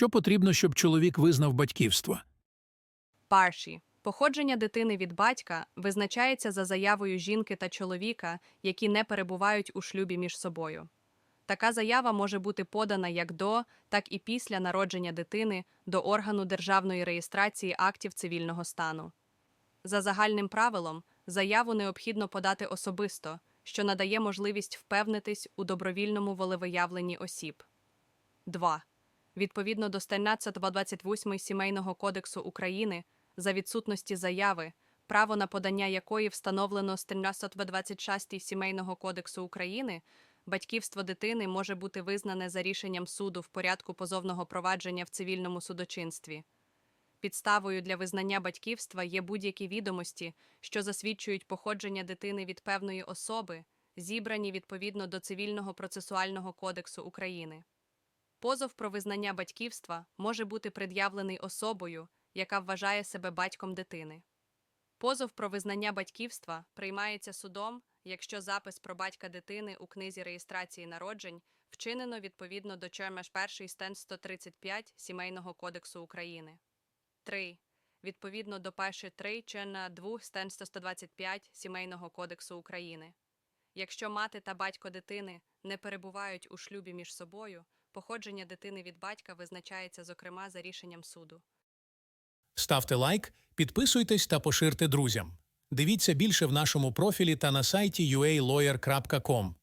Що потрібно, щоб чоловік визнав батьківство? Парші. Походження дитини від батька визначається за заявою жінки та чоловіка, які не перебувають у шлюбі між собою. Така заява може бути подана як до, так і після народження дитини до органу державної реєстрації актів цивільного стану. За загальним правилом, заяву необхідно подати особисто, що надає можливість впевнитись у добровільному волевиявленні осіб. 2. Відповідно до 13-28 Сімейного кодексу України, за відсутності заяви, право на подання якої встановлено з 13-26 Сімейного кодексу України, батьківство дитини може бути визнане за рішенням суду в порядку позовного провадження в цивільному судочинстві. Підставою для визнання батьківства є будь-які відомості, що засвідчують походження дитини від певної особи, зібрані відповідно до Цивільного процесуального кодексу України. Позов про визнання батьківства може бути пред'явлений особою, яка вважає себе батьком дитини. Позов про визнання батьківства приймається судом, якщо запис про батька дитини у книзі реєстрації народжень вчинено відповідно до чермеш 1 стен 135 Сімейного кодексу України. 3. Відповідно до пеші 3 черна 2 стен 125 Сімейного кодексу України. Якщо мати та батько дитини не перебувають у шлюбі між собою, походження дитини від батька визначається зокрема за рішенням суду. Ставте лайк, підписуйтесь та поширте друзям. Дивіться більше в нашому профілі та на сайті ualawyer.com.